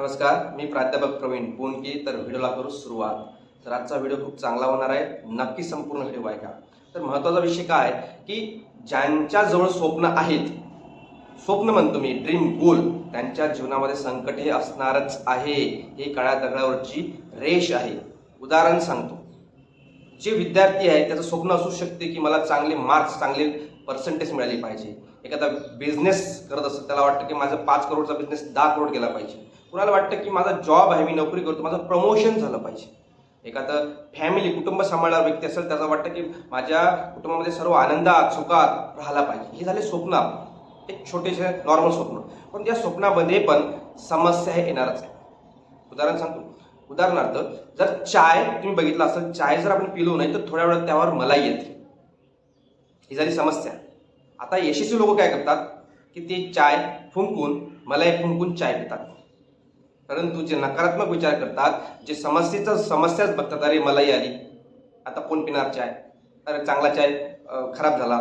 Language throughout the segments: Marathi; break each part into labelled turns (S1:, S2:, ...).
S1: नमस्कार मी प्राध्यापक प्रवीण पुणके तर व्हिडिओला करू सुरुवात. तर आजचा व्हिडिओ खूप चांगला होणार आहे नक्की संपूर्ण व्हिडिओ ऐका. तर महत्त्वाचा विषय काय की ज्यांच्याजवळ स्वप्न आहेत स्वप्न म्हणतो मी ड्रीम गोल त्यांच्या जीवनामध्ये संकट हे असणारच आहे हे काळ्या दगडावरची रेष आहे. उदाहरण सांगतो. जे विद्यार्थी आहे त्याचं स्वप्न असू शकते की मला चांगले मार्क्स चांगले पर्सेंटेज मिळाले पाहिजे. एखादा बिझनेस करत असेल त्याला वाटतं की माझा पाच करोडचा बिझनेस दहा करोड गेला पाहिजे. कुणाला वाटतं की माझा जॉब आहे मी नोकरी करतो माझं प्रमोशन झालं पाहिजे. एखादं फॅमिली कुटुंब सांभाळणारा व्यक्ती असेल त्याचं वाटतं की माझ्या कुटुंबामध्ये सर्व आनंदात सुखात राहायला पाहिजे. हे झाले स्वप्न. आपले. एक छोटेसे नॉर्मल स्वप्न. पण त्या स्वप्नामध्ये पण समस्या हे येणारच आहे. उदाहरण सांगतो. उदाहरणार्थ जर चाय तुम्ही बघितलं असेल चाय जर आपण पिलो नाही तर थोड्या वेळात त्यावर मलाई येते. ही झाली समस्या. आता यशस्वी लोक काय करतात? की ते चाय फुंकून मलाई फुंकून चाय पितात. परंतु जे नकारात्मक विचार करतात जे समस्येचं समस्याच बघतात अरे मलाही आली. आता कोण पिणार चाय? अरे चांगला चाय खराब झाला.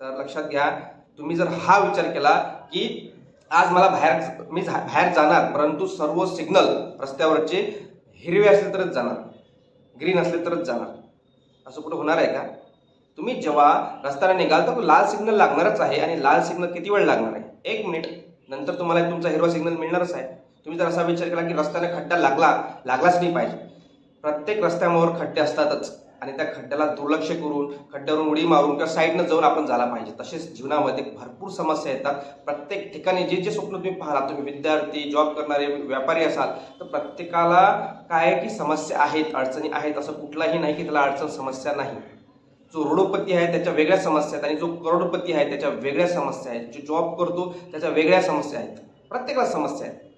S1: तर लक्षात घ्या तुम्ही जर हा विचार केला की आज मला बाहेर मी बाहेर जाणार परंतु सर्व सिग्नल रस्त्यावरचे हिरवे असले तरच जाणार. ग्रीन असले तरच जाणार. असं कुठं होणार आहे का? तुम्ही जेव्हा रस्त्याला निघाल तर लाल सिग्नल लागणारच आहे आणि लाल सिग्नल किती वेळ लागणार आहे? एक मिनिट. नंतर तुम्हाला तुमचा हिरवा सिग्नल मिळणारच आहे. तुम्ही जर असा विचार केला की रस्त्याने खड्डा लागला लागलाच नाही पाहिजे. प्रत्येक रस्त्यावर खड्डे असतातच. आणि त्या खड्ड्याला दुर्लक्ष करून खड्ड्यावरून उडी मारून किंवा साईडनं जाऊन आपण झाला पाहिजे. तसेच जीवनामध्ये भरपूर समस्या येतात. प्रत्येक ठिकाणी जे जे स्वप्न तुम्ही पाहला तुम्ही विद्यार्थी जॉब करणारे व्यापारी असाल तर प्रत्येकाला काय की समस्या आहेत अडचणी आहेत असं कुठलाही नाही की त्याला अडचण समस्या नाही. जो रोडोपती आहे त्याच्या वेगळ्या समस्या आहेत. आणि जो करोडपती आहे त्याच्या वेगळ्या समस्या आहेत. जो जॉब करतो त्याच्या वेगळ्या समस्या आहेत. प्रत्येकाला समस्या आहेत.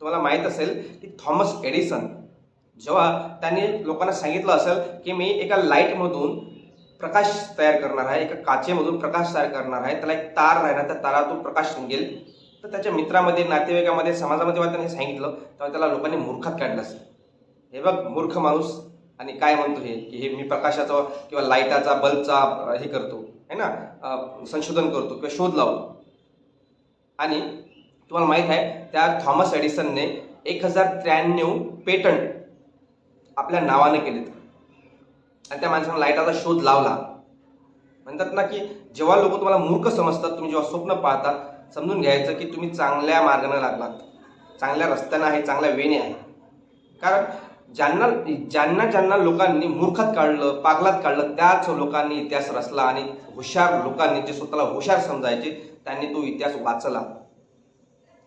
S1: तुम्हाला माहीत असेल की थॉमस एडिसन जेव्हा त्यांनी लोकांना सांगितलं असेल की मी एका लाईटमधून प्रकाश तयार करणार आहे एका काचेमधून प्रकाश तयार करणार आहे त्याला एक तार राहणार त्या तारातून प्रकाश निघेल. तर त्याच्या मित्रामध्ये नातेवाईकामध्ये समाजामध्ये जेव्हा त्यांनी सांगितलं तेव्हा त्याला लोकांनी मूर्खात काढलं असेल. हे बघ मूर्ख माणूस. आणि काय म्हणतो हे? की हे मी प्रकाशाचा किंवा लाईटाचा बल्बचा हे करतो है ना? संशोधन करतो किंवा शोध लावतो. आणि तुम्हाला माहीत आहे त्या थॉमस एडिसनने एक हजार त्र्याण्णव पेटंट आपल्या नावाने केलेत. आणि त्या माणसानं लाईटाचा शोध लावला. म्हणतात ना की जेव्हा लोक तुम्हाला मूर्ख समजतात तुम्ही जेव्हा स्वप्न पाहतात समजून घ्यायचं की तुम्ही चांगल्या मार्गाने लागलात. चांगल्या रस्त्यानं आहे चांगल्या वेने आहे. कारण ज्यांना ज्यांना ज्यांना लोकांनी मूर्खात काढलं पागलात काढलं त्याच लोकांनी इतिहास रचला आणि हुशार लोकांनी जे स्वतःला हुशार समजायचे त्यांनी तो इतिहास वाचला.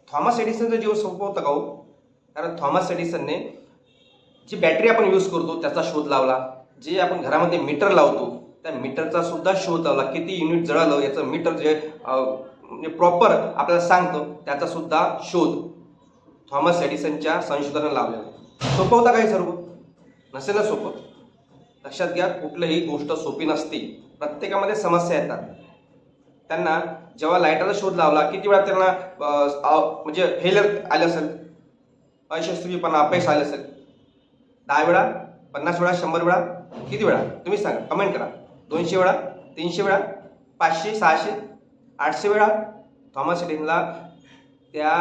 S1: थॉमस एडिसनचं जीवन सोपं होतं का हो? कारण थॉमस एडिसनने जी बॅटरी आपण यूज करतो त्याचा शोध लावला. जे आपण घरामध्ये मीटर लावतो त्या मीटरचा सुद्धा शोध लावला. किती युनिट जळालं याचं मीटर जे म्हणजे प्रॉपर आपल्याला सांगतं त्याचा सुद्धा शोध थॉमस एडिसनच्या संशोधनाला लावलेला सोपं होता काही सर्व? नसेल सोपं लक्षात घ्या कुठलीही गोष्ट सोपी नसते. प्रत्येकामध्ये समस्या येतात. त्यांना जेव्हा लाईटाचा शोध लावला किती वेळा त्यांना म्हणजे फेलर आलं असेल? अयशस्वीपणा अपयश आलं असेल? दहा वेळा पन्नास वेळा शंभर वेळा किती वेळा? तुम्ही सांगा कमेंट करा. दोनशे वेळा तीनशे वेळा पाचशे सहाशे आठशे वेळा? थॉमस एडिसनला त्या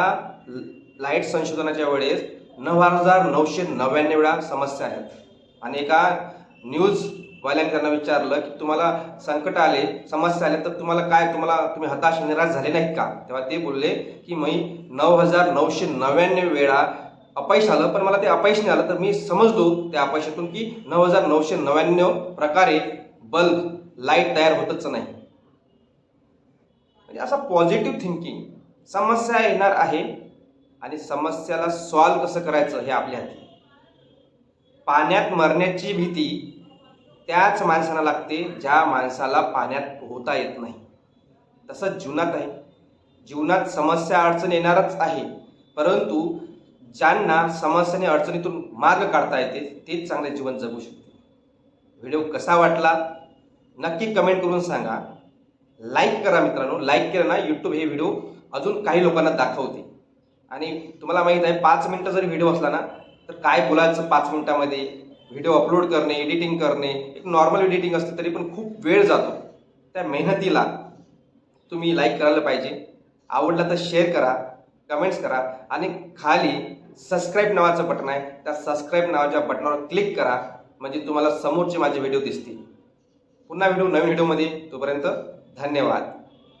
S1: लाइट संशोधनाच्या वेळेस नऊ हजार नऊशे नव्याण्णव वेळा समस्या आहेत. आणि एका न्यूज वाल्याने त्यांना विचारलं की तुम्हाला संकट आले समस्या आल्या तर तुम्हाला काय तुम्हाला तुम्ही हताश निराश झाले नाहीत का? तेव्हा ते बोलले की मी नऊ हजार नऊशे नव्याण्णव वेळा अपयश आलं पण मला ते अपयश नाही आलं. तर मी समजलो त्या अपयशातून की नऊ हजार नऊशे नव्याण्णव प्रकारे बल्ब लाइट तयार होतच नाही. म्हणजे असा पॉझिटिव्ह थिंकिंग समस्या येणार आहे आणि समस्याला सॉल्व कसं करायचं हे आपल्या हाती. पाण्यात मरण्याची भीती त्याच माणसाला लागते ज्या माणसाला पाण्यात पोहता येत नाही. तसंच जीवनात आहे. जीवनात समस्या अडचण येणारच आहे. परंतु ज्यांना समस्याने अडचणीतून मार्ग काढता येते तेच चांगले जीवन जगू शकते. व्हिडिओ कसा वाटला? नक्की कमेंट करून सांगा. लाईक करा मित्रांनो. लाईक केलं ना यूट्यूब हे व्हिडिओ अजून काही लोकांना दाखवते. आणि तुम्हाला माहीत आहे पाच मिनटं जरी व्हिडिओ असला ना तर काय बोलायचं पाच मिनटामध्ये? व्हिडिओ अपलोड करणे एडिटिंग करणे एक नॉर्मल एडिटिंग असते तरी पण खूप वेळ जातो. त्या मेहनतीला तुम्ही लाईक करायला पाहिजे. आवडला तर शेअर करा कमेंट्स करा आणि खाली सबस्क्राईब नावाचं बटन आहे. त्या सबस्क्राईब नावाच्या बटनावर क्लिक करा. म्हणजे तुम्हाला समोरचे माझे व्हिडिओ दिसतील. पुन्हा व्हिडिओ नवीन व्हिडिओमध्ये तोपर्यंत धन्यवाद.